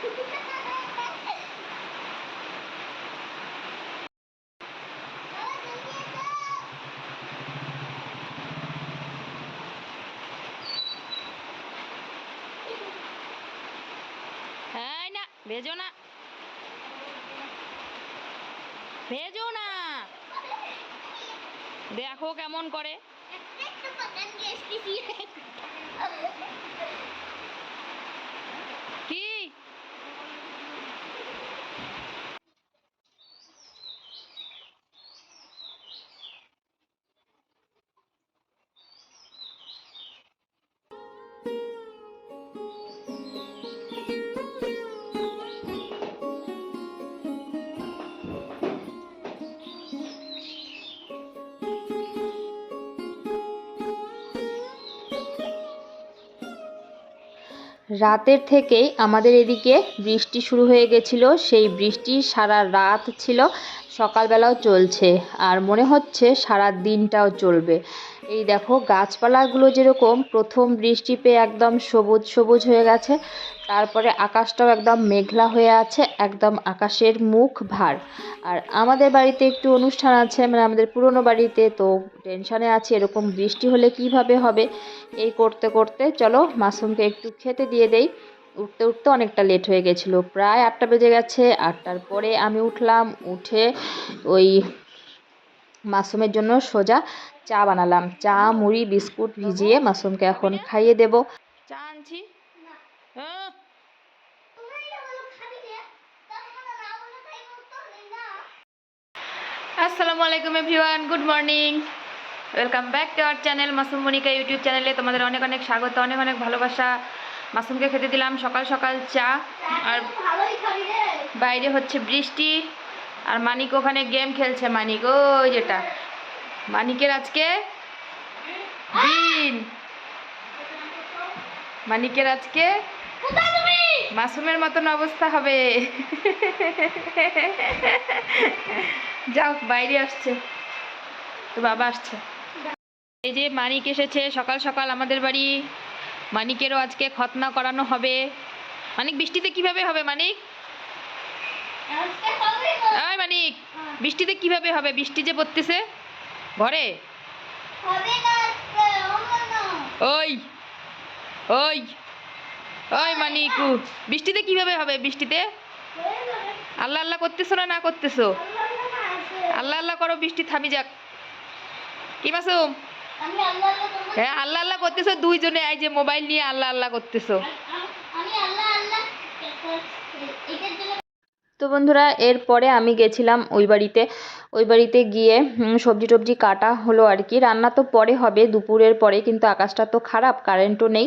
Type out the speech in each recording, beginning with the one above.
এই না ভেজো না। ভেজো না। দেখো কেমন করে। রাতের থেকেই আমাদের এদিকে বৃষ্টি শুরু হয়ে গেছিল। সেই বৃষ্টি সারা রাত ছিল, সকালবেলাও চলছে আর মনে হচ্ছে সারা দিনটাও চলবে। এই দেখো, গাছপালাগুলো যেরকম, প্রথম বৃষ্টি পেয়ে একদম সবুজ সবুজ হয়ে গেছে। তারপরে আকাশটাও একদম মেঘলা হয়ে আছে, একদম আকাশের মুখ ভার। আর আমাদের বাড়িতে একটু অনুষ্ঠান আছে মানে আমাদের পুরনো বাড়িতে, তো টেনশানে আছি এরকম বৃষ্টি হলে কীভাবে হবে, এই করতে করতে। চলো, মাসুমকে একটু খেতে দিয়ে দেই। উঠতে উঠতে অনেকটা লেট হয়ে গেছিল, প্রায় আটটা বেজে গেছে। আটটার পরে আমি উঠলাম, উঠে ওই মাসুমের জন্য সোজা চা বানালাম। চা, মুড়ি, বিস্কুট ভিজিয়ে মাসুমকে এখন খাইয়ে দেব। চা আনছি। আসসালামু আলাইকুম everyone good morning. Welcome back to our channel Masum Monika YouTube চ্যানেলে তোমাদের অনেক অনেক স্বাগত অনেক অনেক ভালোবাসা। মাসুমকে খেতে দিলাম সকাল সকাল চা আর বাইরে হচ্ছে বৃষ্টি আর মানিক ওখানে গেম খেলছে। মানিক ওই যেটা। মানিকের আজকে দিন। মানিকের আজকে মাসুমের মতন অবস্থা হবে। যাও বাইরে আসছে। তো বাবা আসছে। এই যে মানিক এসেছে, সকাল সকাল আমাদের বাড়ি। মানিকেরও আজকে খতনা করানো হবে। মানিক, বৃষ্টিতে কীভাবে হবে, মানিক? মানিক, বৃষ্টিতে কীভাবে হবে? বৃষ্টি যে পড়তেছে ঘরে? ওই ওই ওই মানিকু, বৃষ্টিতে কীভাবে হবে বৃষ্টিতে? আল্লাহ আল্লাহ করতেছো না না করতেছো? আল্লাহ আল্লাহ করো বৃষ্টি থামি যাক। কি মাসুম? হ্যাঁ আল্লাহ আল্লাহ করতেছো দুইজনে এই যে মোবাইল নিয়ে আল্লাহ আল্লাহ করতেছো। তো বন্ধুরা এরপরে আমি গেছিলাম ওই বাড়িতে। ওই বাড়িতে গিয়ে সবজি টবজি কাটা হলো আর কি। রান্না তো পরে হবে দুপুরের পরে কিন্তু আকাশটা তো খারাপ কারেন্টও নেই।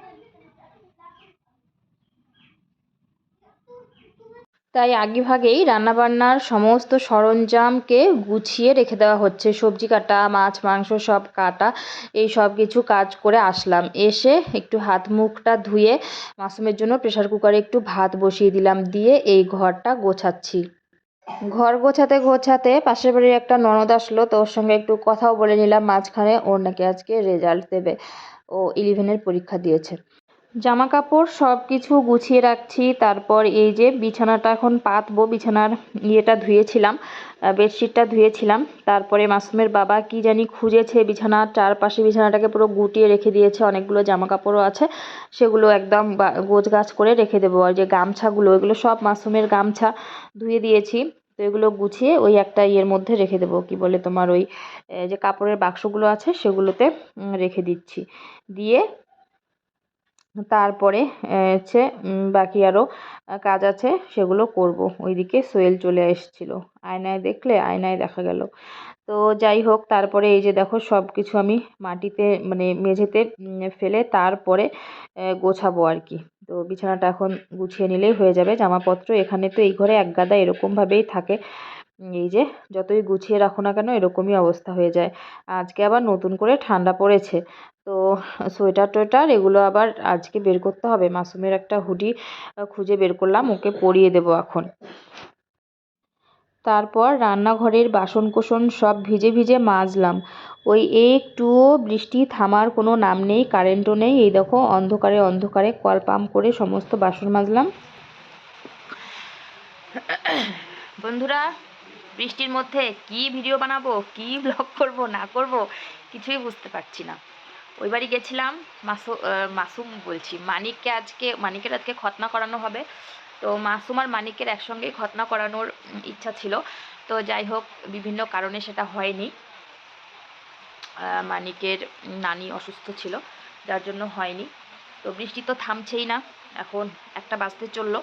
তাই আগেভাগেই রান্নাবান্নার সমস্ত সরঞ্জামকে গুছিয়ে রেখে দেওয়া হচ্ছে। সবজি কাটা, মাছ, মাংস সব কাটা, এই সব কিছু কাজ করে আসলাম। এসে একটু হাত মুখটা ধুয়ে মাসুমের জন্য প্রেশার কুকারে একটু ভাত বসিয়ে দিলাম, দিয়ে এই ঘরটা গোছাচ্ছি। ঘর গোছাতে গোছাতে পাশের বাড়ির একটা ননদ আসলো তো ওর সঙ্গে একটু কথাও বলে নিলাম, মাঝখানে ওর নাকি আজকে রেজাল্ট দেবে। ও ইলেভেনের পরীক্ষা দিয়েছে। জামা কাপড় সব কিছু গুছিয়ে রাখছি, তারপর এই যে বিছানাটা এখন পাতবো, বিছানার ইয়েটা ধুয়েছিলাম বেডশিটটা ধুয়েছিলাম, তারপরে মাসুমের বাবা কি জানি খুঁজেছে বিছানার চারপাশে বিছানাটাকে পুরো গুটিয়ে রেখে দিয়েছে, অনেকগুলো জামা কাপড়ও আছে, সেগুলো একদম গোছ গাছ করে রেখে দেবো, আর যে গামছাগুলো, এগুলো সব মাসুমের গামছা ধুয়ে দিয়েছি, তো এগুলো গুছিয়ে ওই একটা ইয়ের মধ্যে রেখে দেবো, কি বলে তোমার ওই যে কাপড়ের বাক্সগুলো আছে, সেগুলোতে রেখে দিচ্ছি, দিয়ে তারপরে হচ্ছে বাকি আরও কাজ আছে, সেগুলো করব। ওইদিকে সোহেল চলে এসেছিল। আয়নায় দেখলে আয়নায় দেখা গেল। তো যাই হোক, তারপরে এই যে দেখো সব কিছু আমি মাটিতে মানে মেঝেতে ফেলে তারপরে গোছাবো আর কি। তো বিছানাটা এখন গুছিয়ে নিলেই হয়ে যাবে। জামাপত্র এখানে তো এই ঘরে এক গাদা এরকমভাবেই থাকে। এই যে যতই গুছিয়ে রাখো না কেন, এরকমই অবস্থা হয়ে যায়। আজকে আবার নতুন করে ঠান্ডা পড়েছে। তো সোয়েটার টোয়েটার এগুলো আবার আজকে বের করতে হবে। মাসুমের একটা হুডি খুঁজে বের করলাম, ওকে পরিয়ে দেবো এখন। তারপর রান্নাঘরের বাসন কোসন সব ভিজে ভিজে মাজলাম। ওই একটুও বৃষ্টি থামার কোনো নাম নেই, কারেন্টও নেই। এই দেখো, অন্ধকারে অন্ধকারে কল পাম্প করে সমস্ত বাসন মাজলাম। বন্ধুরা, বৃষ্টির মধ্যে কি ভিডিও বানাবো, কি ব্লগ করব, না করব, কিছুই বুঝতে পারছি না। ওই বাড়ি গেছিলাম, মাসু মাসুম বলছি, মানিককে আজকে, মানিকের আজকে খতনা করানো হবে। তো মাসুম আর মানিকের একসঙ্গেই খতনা করানোর ইচ্ছা ছিল। তো যাই হোক, বিভিন্ন কারণে সেটা হয়নি। মানিকের নানি অসুস্থ ছিল, যার জন্য হয়নি। তো বৃষ্টি তো থামছেই না, এখন একটা বাজতে চলল।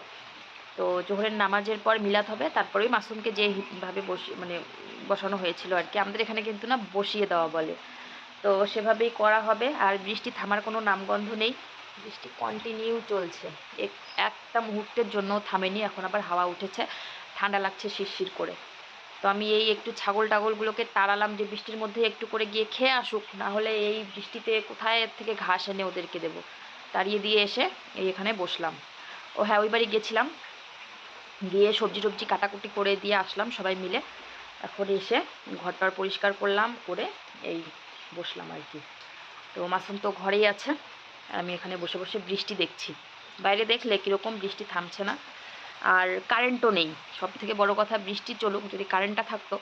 তো জোহরের নামাজের পর মিলাত হবে, তারপরেই মাসুমকে যেভাবে বসিয়ে মানে বসানো হয়েছিল আর কি। আমাদের এখানে কিন্তু না, বসিয়ে দেওয়া বলে। তো সেভাবেই করা হবে। আর বৃষ্টি থামার কোনো নামগন্ধ নেই। বৃষ্টি কন্টিনিউ চলছে। এক, একটা মুহূর্তের জন্য থামেনি। এখন আবার হাওয়া উঠেছে। ঠান্ডা লাগছে শিরশির করে। তো আমি এই একটু ছাগল টাগলগুলোকে তাড়ালাম যে বৃষ্টির মধ্যে একটু করে গিয়ে খেয়ে আসুক। না হলে এই বৃষ্টিতে কোথায় থেকে ঘাস এনে ওদেরকে দেবো? তাড়িয়ে দিয়ে এসে এই এখানে বসলাম। ও হ্যাঁ ওই বাড়ি গেছিলাম। গিয়ে সবজি টবজি কাটাকুটি করে দিয়ে আসলাম সবাই মিলে। এখন এসে ঘরটার পরিষ্কার করলাম, করে এই বসলাম আর কি। তো মাসুম তো ঘরেই আছে, আমি এখানে বসে বসে বৃষ্টি দেখছি। বাইরে দেখলে কীরকম বৃষ্টি থামছে না। আর কারেন্টও নেই। সব থেকে বড় কথা বৃষ্টি চলুক, যদি কারেন্টটা থাকতো।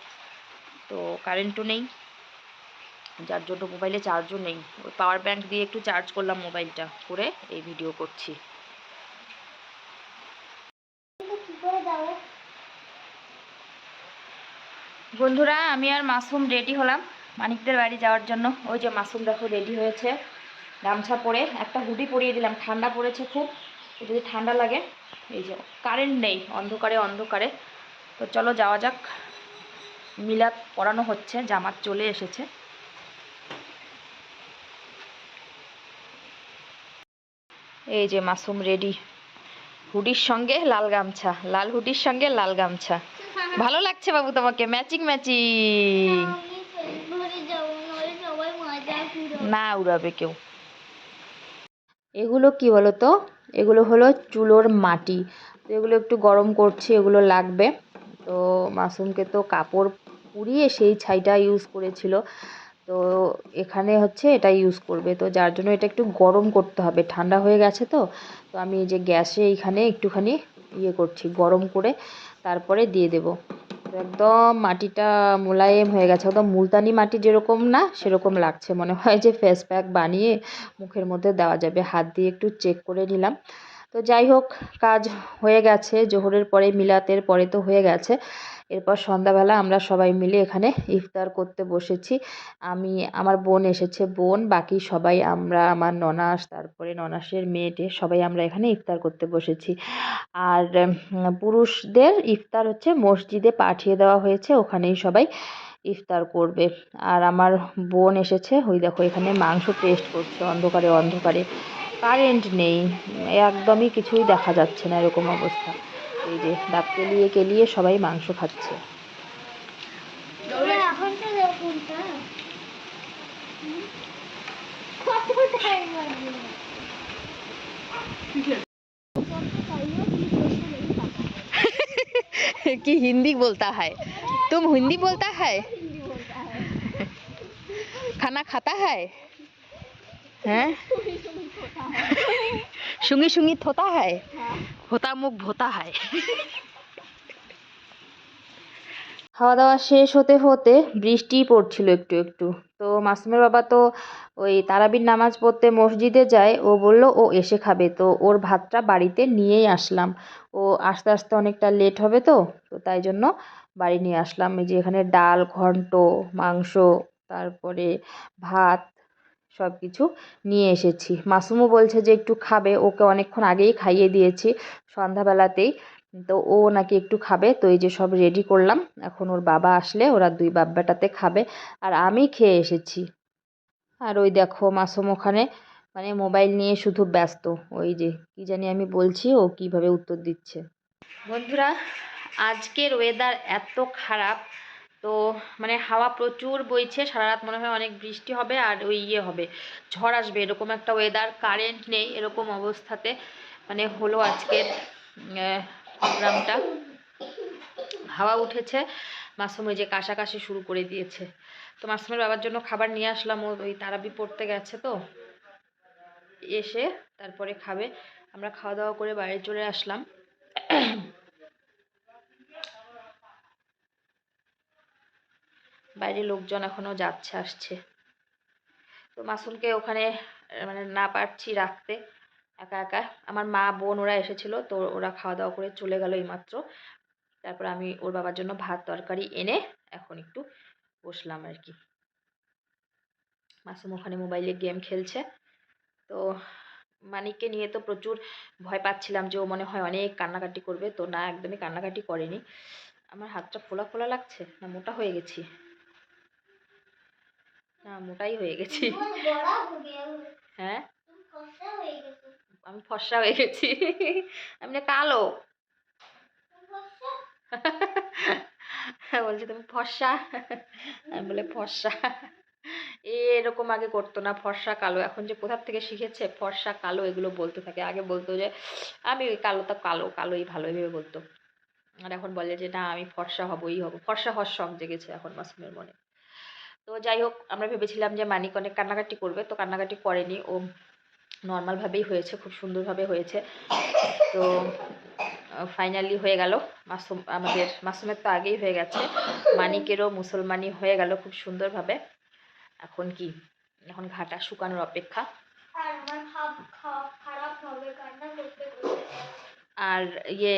তো কারেন্টও নেই, যার জন্য মোবাইলে চার্জও নেই। ওই পাওয়ার ব্যাঙ্ক দিয়ে একটু চার্জ করলাম মোবাইলটা করে, এই ভিডিও করছি। বন্ধুরা, আমি আর মাসুম রেডি হলাম। মানিকদের বাড়ি যাওয়ার জন্য। ওই যে মাসুম দেখো রেডি হয়েছে। গামছা পরে একটা হুডি পরিয়ে দিলাম। ঠান্ডা পড়েছে খুব। যদি ঠান্ডা লাগে, এই যে কারেন্ট নেই, অন্ধকারে অন্ধকারে। তো চলো যাওয়া যাক। মিলাদ পরানো হচ্ছে, জামাত চলে এসেছে। এই যে মাসুম রেডি হুডির সঙ্গে লাল গামছা। লাল হুডির সঙ্গে লাল গামছা। ভালো লাগছে বাবু তোমাকে। ম্যাচিং ম্যাচিং না উড়াবে কেউ। এগুলো কি বলো তো এগুলো হলো চুলোর মাটি। তো এগুলো একটু গরম করছি, এগুলো লাগবে। তো মাসুমকে তো কাপড় পুড়িয়ে সেই ছাইটা ইউজ করেছিল। তো এখানে হচ্ছে এটা ইউজ করবে। তো যার জন্য এটা একটু গরম করতে হবে। ঠান্ডা হয়ে গেছে তো। তো আমি এই যে গ্যাসে এইখানে একটুখানি ইয়ে করছি, গরম করে। তারপরে দিয়ে দেব। একদম মাটিটা মোলায়েম হয়ে গেছে। একদম মুলতানি মাটি যেরকম না, সেরকম লাগছে। মনে হয় যে ফেস প্যাক বানিয়ে মুখের মধ্যে দেওয়া যাবে। হাত দিয়ে একটু চেক করে নিলাম। তো যাই হোক, কাজ হয়ে গেছে। জোহরের পরে, মিলাতের পরে তো হয়ে গেছে। এরপর সন্ধ্যাবেলা আমরা সবাই মিলে এখানে ইফতার করতে বসেছি। আমি, আমার বোন এসেছে। বোন, বাকি সবাই আমরা, আমার ননাস, তারপরে ননাসের মেয়েটে সবাই আমরা এখানে ইফতার করতে বসেছি। আর পুরুষদের ইফতার হচ্ছে মসজিদে পাঠিয়ে দেওয়া হয়েছে। ওখানেই সবাই ইফতার করবে। আর আমার বোন এসেছে। ওই দেখো, এখানে মাংস টেস্ট করছে অন্ধকারে অন্ধকারে। কারেন্ট নেই। একদমই কিছুই দেখা যাচ্ছে না এরকম অবস্থা। এই যে দাঁত কেলিয়ে কেলিয়ে সবাই মাংস খাচ্ছে कि हिंदी बोलता है तुम हिंदी बोलता है खाना खाता है हैं শুঙি শুঙি থোতা হয় হোতা মুখ ভোতা হয়। খাওয়া দাওয়া শেষ হতে হতে বৃষ্টি পড়ছিল একটু একটু। তো মাসুমের বাবা তো ওই তারাবির নামাজ পড়তে মসজিদে যায়, ও বলল, ও এসে খাবে। তো ওর ভাতটা বাড়িতে নিয়েই আসলাম। ও আস্তে আস্তে অনেকটা লেট হবে তো তো তাই জন্য বাড়ি নিয়ে আসলাম। এই যে এখানে ডাল, ঘন্ট, মাংস, তারপরে ভাত সব কিছু নিয়ে এসেছি। মাসুমও বলছে যে একটু খাবে, ওকে অনেকক্ষণ আগেই খাইয়ে দিয়েছি। সন্ধ্যাবেলাতেই তো ও নাকি একটু খাবে, তো এই যে সব রেডি করলাম। এখন ওর বাবা আসলে ওরা দুই বাব্বাটাতে খাবে। আর আমি খেয়ে এসেছি। আর ওই দেখো মাসুম ওখানে মানে মোবাইল নিয়ে শুধু ব্যস্ত। ওই যে কি জানি আমি বলছি, ও কীভাবে উত্তর দিচ্ছে। বন্ধুরা, আজকের ওয়েদার এত খারাপ। তো মানে হাওয়া প্রচুর বইছে সারা রাত মনে হয় অনেক বৃষ্টি হবে আর ওই ইয়ে হবে, ঝড় আসবে, এরকম একটা ওয়েদার কারেন্ট নেই এরকম অবস্থাতে মানে হলো আজকের প্রোগ্রামটা হাওয়া উঠেছে, মাসুম ওই যে কাশাকাশি শুরু করে দিয়েছে। তো মাসুমের বাবার জন্য খাবার নিয়ে আসলাম, ও ওই তারাবি পড়তে গেছে তো, এসে তারপরে খাবে, আমরা খাওয়া দাওয়া করে বাইরে চলে আসলাম। বাইরে লোকজন এখনও যাচ্ছে, আসছে। তো মাসুমকে ওখানে মানে না পারছি রাখতে, একা একা। আমার মা, বোন ওরা এসেছিল, তো ওরা খাওয়া দাওয়া করে চলে গেল এইমাত্র। তারপর আমি ওর বাবার জন্য ভাত, তরকারি এনে এখন একটু বসলাম আর কি। মাসুম ওখানে মোবাইলে গেম খেলছে। তো মানিককে নিয়ে তো প্রচুর ভয় পাচ্ছিলাম যে ও মনে হয় অনেক কান্নাকাটি করবে। তো না, একদমই কান্নাকাটি করেনি। আমার হাতটা ফোলা ফোলা লাগছে না, মোটা হয়ে গেছি। না, মোটাই হয়ে গেছি। হ্যাঁ? আমি ফর্সা হয়ে গেছি। আমি না কালো। বলছি তুমি ফর্সা? আমি বলে ফর্সা। এরকম আগে করতো না, ফর্সা কালো। এখন যে কোথার থেকে শিখেছে ফর্সা কালো, এগুলো বলতে থাকে। আগে বলতো যে, আমি ওই কালো তো কালো, কালোই ভালো, এভাবে বলতো। আর এখন বলে যে, না, আমি ফর্সা হবই হব। ফর্সা হওয়ার শখ জেগেছে এখন মাসুমের মনে। তো যাই হোক, আমরা ভেবেছিলাম যে মানিক অনেক কান্নাকাটি করবে, তো কান্নাকাটি করেনি। ও নর্মালভাবেই হয়েছে, খুব সুন্দরভাবে হয়েছে। তো ফাইনালি হয়ে গেল। মাসুম, আমাদের, মাসুমের তো আগেই হয়ে গেছে। মানিকেরও মুসলমানি হয়ে গেল খুব সুন্দরভাবে। এখন কি? এখন ঘাটা শুকানোর অপেক্ষা। আর ইয়ে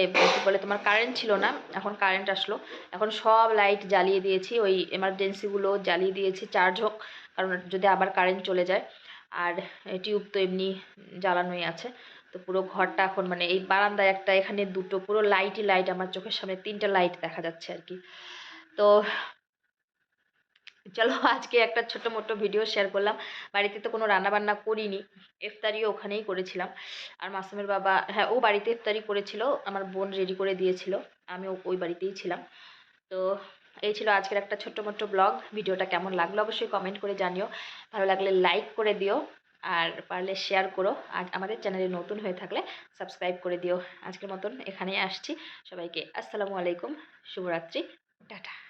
বলে তোমার কারেন্ট ছিল না, এখন কারেন্ট আসলো। এখন সব লাইট জ্বালিয়ে দিয়েছি, ওই এমার্জেন্সিগুলো জ্বালিয়ে দিয়েছি চার্জ হোক, কারণ যদি আবার কারেন্ট চলে যায়। আর টিউব তো এমনি জ্বালানোই আছে, তো পুরো ঘরটা এখন মানে এই বারান্দায় একটা, এখানে দুটো, পুরো লাইটই লাইট আমার চোখের সামনে তিনটা লাইট দেখা যাচ্ছে আর কি। তো চলো, আজকে একটা ছোট মোটো ভিডিও শেয়ার করলাম। বাড়িতে তো কোনো রান্নাবান্না করিনি, ইফতারিও ওখানেই করেছিলাম। আর মাসুমের বাবা হ্যাঁ ও বাড়িতে ইফতারি করেছিল, আমার বোন রেডি করে দিয়েছিল, আমি ওই বাড়িতেই ছিলাম। তো এই ছিল আজকের একটা ছোট্ট মোটো ব্লগ ভিডিওটা কেমন লাগল অবশ্যই কমেন্ট করে জানিও। ভালো লাগলে লাইক করে দিও, আর পারলে শেয়ার করো, আর আমাদের চ্যানেলে নতুন হয়ে থাকলে সাবস্ক্রাইব করে দিও। আজকের মতন এখানেই আসছি। সবাইকে আসসালামু আলাইকুম, শুভরাত্রি, টাটা।